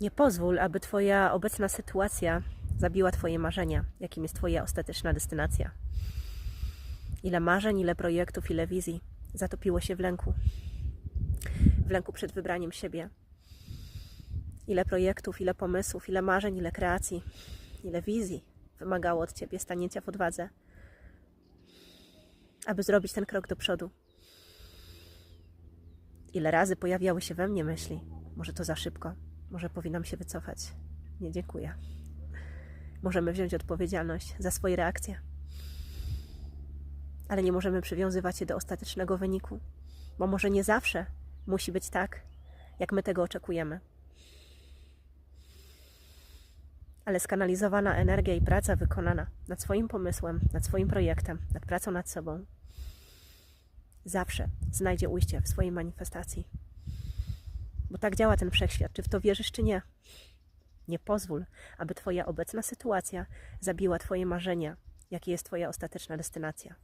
Nie pozwól, aby Twoja obecna sytuacja zabiła Twoje marzenia, jakim jest Twoja ostateczna destynacja. Ile marzeń, ile projektów, ile wizji zatopiło się w lęku. W lęku przed wybraniem siebie. Ile projektów, ile pomysłów, ile marzeń, ile kreacji, ile wizji wymagało od Ciebie stanięcia w odwadze, aby zrobić ten krok do przodu. Ile razy pojawiały się we mnie myśli, może to za szybko, może powinnam się wycofać. Nie dziękuję. Możemy wziąć odpowiedzialność za swoje reakcje, ale nie możemy przywiązywać się do ostatecznego wyniku, bo może nie zawsze musi być tak, jak my tego oczekujemy. Ale skanalizowana energia i praca wykonana nad swoim pomysłem, nad swoim projektem, nad pracą nad sobą, zawsze znajdzie ujście w swojej manifestacji. Bo tak działa ten wszechświat, czy w to wierzysz, czy nie. Nie pozwól, aby Twoja obecna sytuacja zabiła Twoje marzenia, jakie jest Twoja ostateczna destynacja.